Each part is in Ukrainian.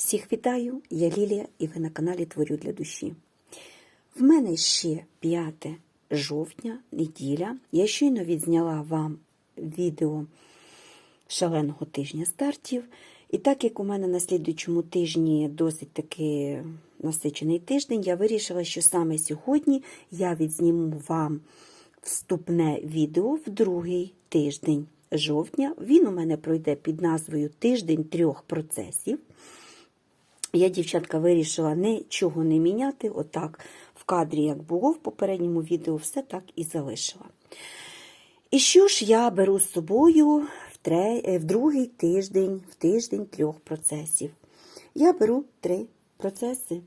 Всіх вітаю, я Лілія і ви на каналі Творю для душі. В мене ще 5 жовтня, неділя. Я щойно відзняла вам відео шаленого тижня стартів. І так як у мене на слідуючому тижні досить таки насичений тиждень, я вирішила, що саме сьогодні я відзніму вам вступне відео в другий тиждень жовтня. Він у мене пройде під назвою Тиждень трьох процесів. Я, дівчатка, вирішила нічого не міняти. Отак, в кадрі, як було в попередньому відео, все так і залишила. І що ж я беру з собою в, тре... в другий тиждень, в тиждень трьох процесів? Я беру три процеси.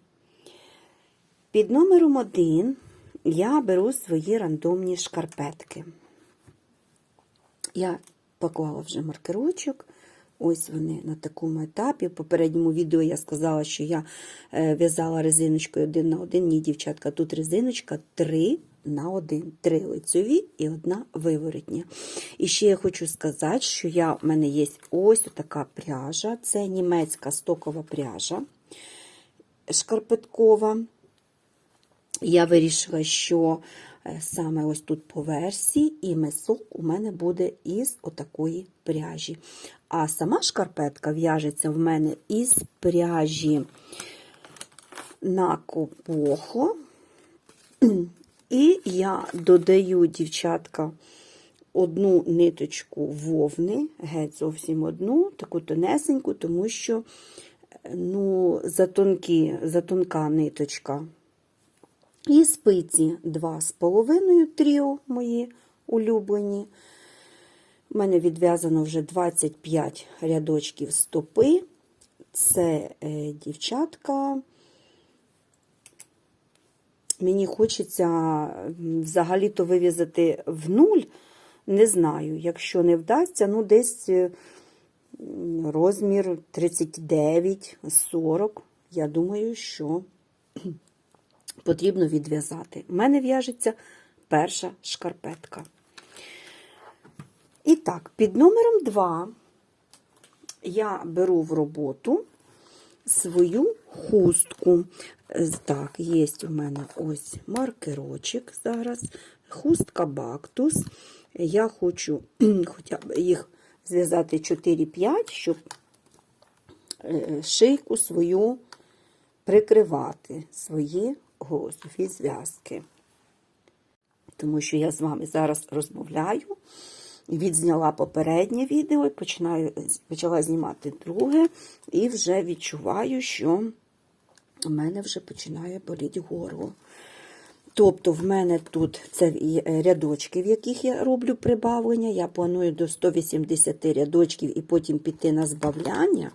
Під номером один я беру свої рандомні шкарпетки. Я поклала вже маркерочок. Ось вони на такому етапі. В попередньому відео я сказала, що я е, в'язала резиночкою один на один. Ні, дівчатка, тут резиночка 3 на 1. Три лицьові і одна виворотня. І ще я хочу сказати, що я, в мене є ось така пряжа. Це німецька стокова пряжа шкарпеткова. Я вирішила, що саме ось тут по версії, і мисок у мене буде із отакої пряжі. А сама шкарпетка в'яжеться в мене із пряжі на копохо. І я додаю, дівчатка, одну ниточку вовни, геть зовсім одну, таку тонесеньку, тому що ну, затонкі, затонка ниточка. І спиці 2,5 тріо мої улюблені. У мене відв'язано вже 25 рядочків стопи. Це е, дівчатка. Мені хочеться взагалі-то вив'язати в нуль. Не знаю, якщо не вдасться, ну десь розмір 39-40. Я думаю, що потрібно відв'язати. У мене в'яжеться перша шкарпетка. І так, під номером 2 я беру в роботу свою хустку. Так, є у мене ось маркерочок зараз, хустка бактус. Я хочу хоча б їх зв'язати 4-5, щоб шийку свою прикривати свої голосові зв'язки. Тому що я з вами зараз розмовляю, відзняла попереднє відео, починаю, почала знімати друге, і вже відчуваю, що в мене вже починає боліти горло. Тобто, в мене тут це рядочки, в яких я роблю прибавлення. Я планую до 180 рядочків і потім піти на збавляння.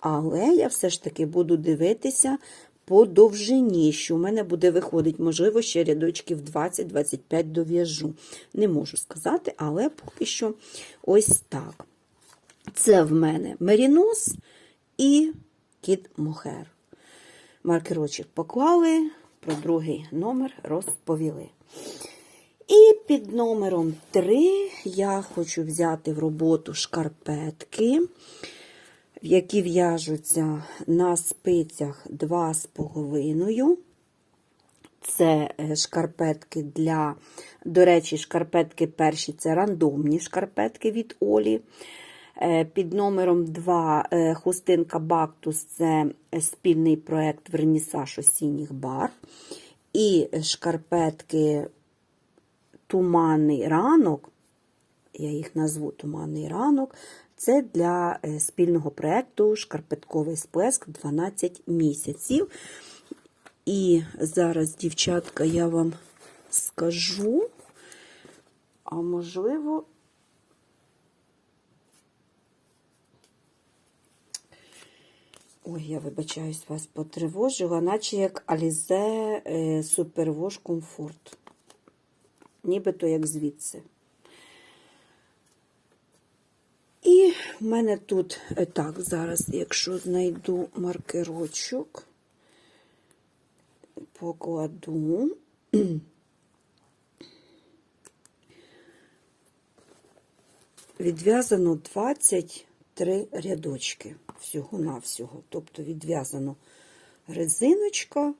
Але я все ж таки буду дивитися по довжині, що в мене буде виходить, можливо, ще рядочків 20-25 дов'яжу. Не можу сказати, але поки що ось так. Це в мене мерінос і кіт мохер. Маркерочок поклали, про другий номер розповіли. І під номером 3 я хочу взяти в роботу шкарпетки які в'яжуться на спицях 2,5. Це е, шкарпетки для, до речі, шкарпетки перші це рандомні шкарпетки від Олі. Е, під номером 2 е, хустинка Бактус це спільний проєкт Вернісаж осінніх бар. І шкарпетки Туманний ранок, я їх назву Туманний ранок, це для спільного проєкту Шкарпетковий сплеск 12 місяців. І зараз, дівчатка, я вам скажу, а можливо, ой, я вибачаюсь, вас потривожила, наче як Alize Superwash Comfort. Нібито як звідси. І в мене тут, так, зараз, якщо знайду маркерочок, покладу. Відв'язано 23 рядочки всього-навсього. Тобто відв'язано резиночка,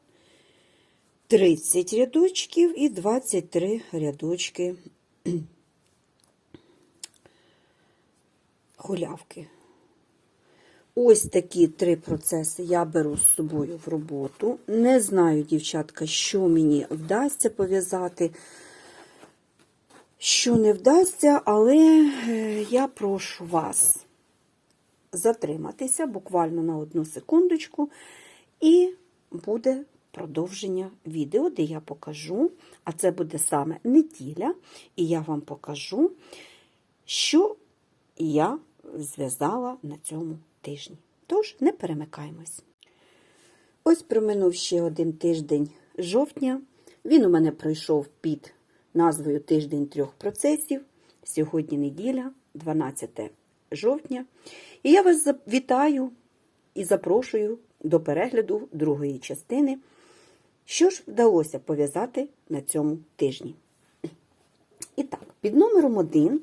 30 рядочків і 23 рядочки хулявки. Ось такі три процеси я беру з собою в роботу. Не знаю, дівчатка, що мені вдасться пов'язати, що не вдасться, але е, я прошу вас затриматися буквально на одну секундочку, і буде продовження відео, де я покажу, а це буде саме неділя, і я вам покажу, що я зв'язала на цьому тижні. Тож, не перемикаємось. Ось проминув ще один тиждень жовтня. Він у мене пройшов під назвою Тиждень трьох процесів. Сьогодні неділя, 12 жовтня. І я вас вітаю і запрошую до перегляду другої частини. Що ж вдалося пов'язати на цьому тижні? І так, під номером один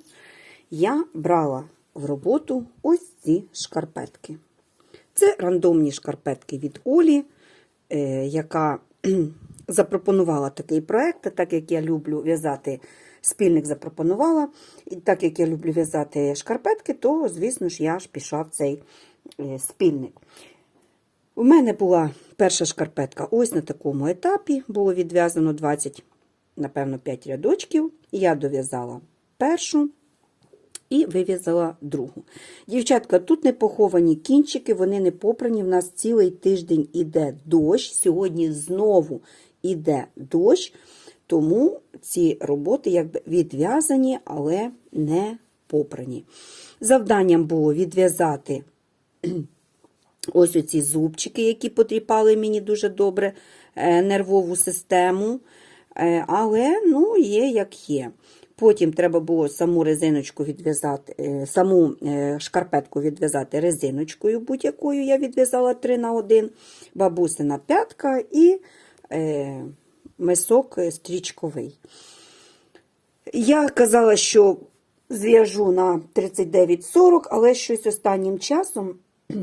я брала в роботу ось ці шкарпетки. Це рандомні шкарпетки від Олі, е, яка запропонувала такий проект, так як я люблю в'язати, спільник запропонувала, і так як я люблю в'язати шкарпетки, то, звісно ж, я ж пішла в цей е, спільник. У мене була перша шкарпетка ось на такому етапі, було відв'язано 20, напевно, 5 рядочків. Я дов'язала першу і вив'язала другу. Дівчатка, тут не поховані кінчики, вони не попрані. В нас цілий тиждень іде дощ. Сьогодні знову іде дощ, тому ці роботи якби відв'язані, але не попрані. Завданням було відв'язати ось оці зубчики, які потріпали мені дуже добре е, нервову систему. Е, Але, ну, є як є. Потім треба було саму резиночку відв'язати, е, саму е, шкарпетку відв'язати резиночкою, будь-якою я відв'язала 3 на 1, бабусина п'ятка і е, мисок стрічковий. Я казала, що зв'яжу на 39,40, але щось останнім часом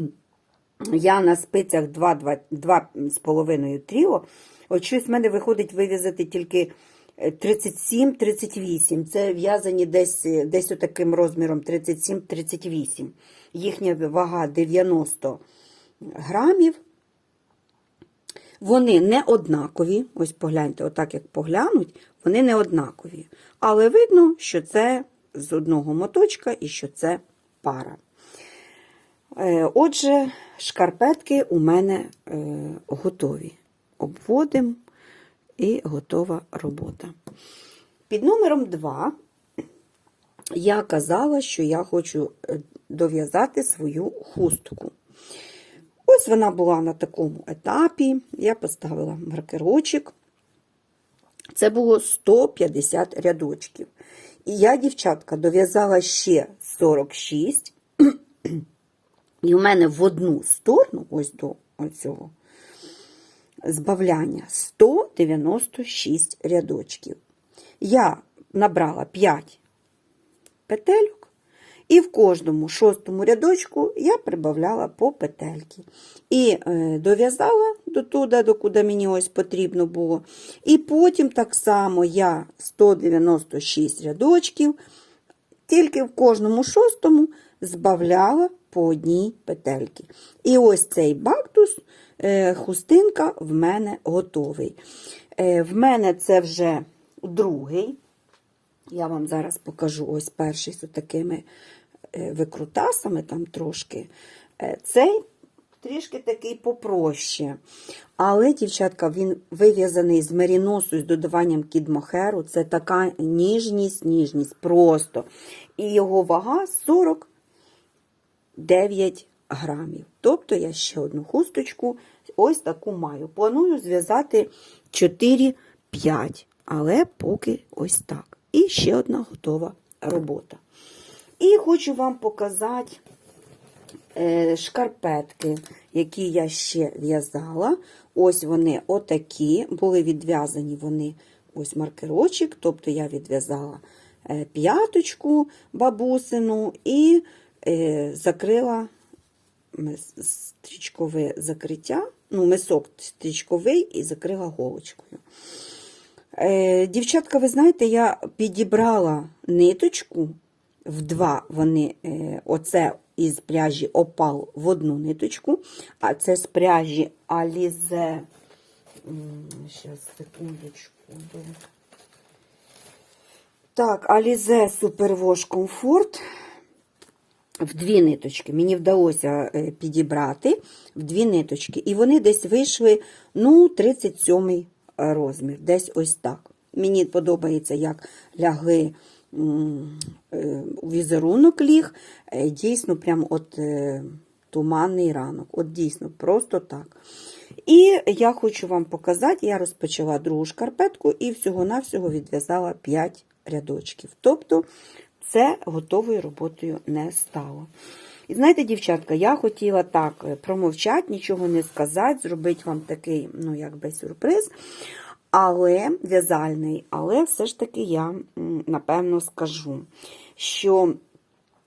я на спицях 2,5 тріо. От щось в мене виходить вив'язати тільки 37-38. Це в'язані десь десь отаким розміром 37-38. Їхня вага 90 грамів. Вони не однакові. Ось погляньте, отак як поглянуть, вони не однакові. Але видно, що це з одного моточка і що це пара. Е, отже, шкарпетки у мене е, готові. Обводимо і готова робота. Під номером 2 я казала, що я хочу е, дов'язати свою хустку. Ось вона була на такому етапі. Я поставила маркерочок. Це було 150 рядочків. І я, дівчатка, дов'язала ще 46. І у мене в одну сторону, ось до цього збавляння 196 рядочків. Я набрала 5 петельок, і в кожному шостому рядочку я прибавляла по петельки. І е, дов'язала до туди, до куди мені ось потрібно було. І потім так само я 196 рядочків, тільки в кожному шостому збавляла по одній петельки. І ось цей бактус, хустинка в мене готовий. Е, в мене це вже другий. Я вам зараз покажу ось перший з такими е, викрутасами, там трошки. Цей трішки такий попроще. Але, дівчатка, він вив'язаний з меріносу з додаванням кідмохеру. Це така ніжність, ніжність просто. І його вага 40 9 грамів. Тобто я ще одну хусточку ось таку маю. Планую зв'язати 4-5, але поки ось так. І ще одна готова робота. І хочу вам показати е, шкарпетки, які я ще в'язала. Ось вони отакі, були відв'язані вони ось маркерочок, тобто я відв'язала е, п'яточку бабусину і е, закрила стрічкове закриття, ну, мисок стрічковий і закрила голочкою. Е, дівчатка, ви знаєте, я підібрала ниточку в два вони, е, оце із пряжі опал в одну ниточку, а це з пряжі Alize. Зараз, секундочку. Так, Alize Superwash Comfort в дві ниточки. Мені вдалося е, підібрати в дві ниточки. І вони десь вийшли, ну, 37 розмір. Десь ось так. Мені подобається, як лягли е, візерунок ліг. Е, Дійсно, прям от туманний ранок. От дійсно, просто так. І я хочу вам показати, я розпочала другу шкарпетку і всього-навсього відв'язала 5 рядочків. Тобто це готовою роботою не стало. І знаєте, дівчатка, я хотіла так е, промовчати, нічого не сказати, зробити вам такий, ну, якби сюрприз, але в'язальний, але все ж таки я, напевно, скажу, що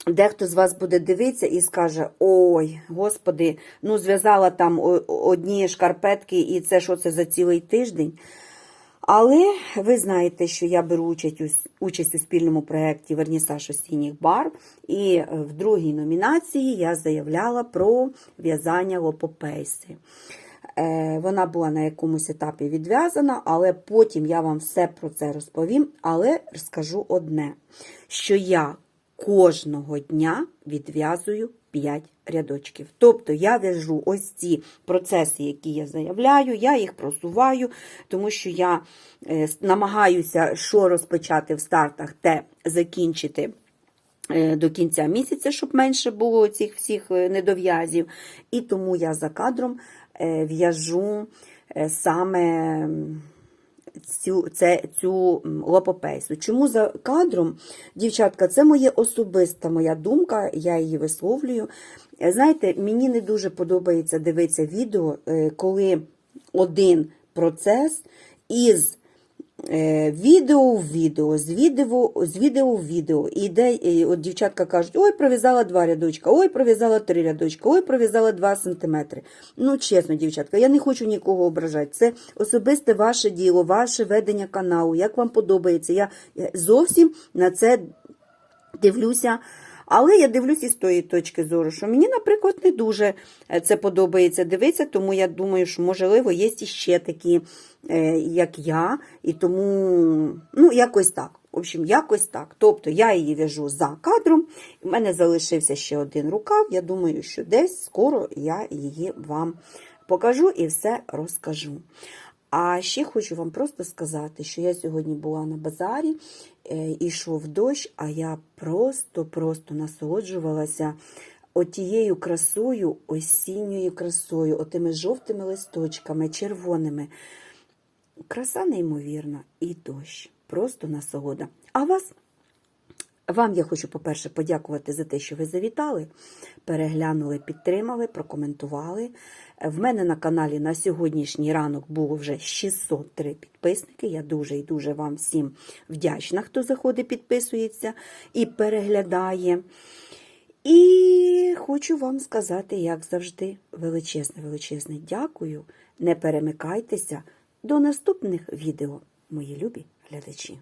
Дехто з вас буде дивитися і скаже: Ой, господи, ну зв'язала там одні шкарпетки, і це що це за цілий тиждень. Але ви знаєте, що я беру участь у, участь у спільному проєкті Вернісаж осінніх барв, і е, в другій номінації я заявляла про в'язання лопопейси. Е, Вона була на якомусь етапі відв'язана, але потім я вам все про це розповім. Але скажу одне: що я кожного дня відв'язую 5 рядочків. Тобто я в'яжу ось ці процеси, які я заявляю, я їх просуваю, тому що я е, намагаюся, що розпочати в стартах, те закінчити. е, До кінця місяця, щоб менше було цих всіх е, недов'язів. І тому я за кадром в'яжу саме цю, це, цю м, лопопейсу. Чому за кадром, дівчатка, це моє особиста моя думка, я її висловлюю. Е, Знаєте, мені не дуже подобається дивитися відео, е, коли один процес із відео в відео, з відео, з відео в відео. І йде, і от дівчатка кажуть, ой, пров'язала два рядочка, ой, пров'язала три рядочка, ой, пров'язала два сантиметри. Ну, чесно, дівчатка, я не хочу нікого ображати. Це особисте ваше діло, ваше ведення каналу, як вам подобається. Я зовсім на це дивлюся. Але я дивлюся з тої точки зору, що мені, наприклад, не дуже е, це подобається дивитися, тому я думаю, що, можливо, є іще такі, е, як я, і тому, ну, якось так. В общем, якось так. Тобто я її в'яжу за кадром, у мене залишився ще один рукав. Я думаю, що десь скоро я її вам покажу і все розкажу. А ще хочу вам просто сказати, що я сьогодні була на базарі, е, ішов дощ, а я просто-просто насолоджувалася отією красою, осінньою красою, отими жовтими листочками, червоними. Краса неймовірна і дощ. Просто насолода. А вас? Вам я хочу, по-перше, подякувати за те, що ви завітали, переглянули, підтримали, прокоментували. В мене на каналі на сьогоднішній ранок було вже 603 підписники. Я дуже і дуже вам всім вдячна, хто заходить, підписується і переглядає. І хочу вам сказати, як завжди, величезне, величезне дякую. Не перемикайтеся. До наступних відео, мої любі глядачі.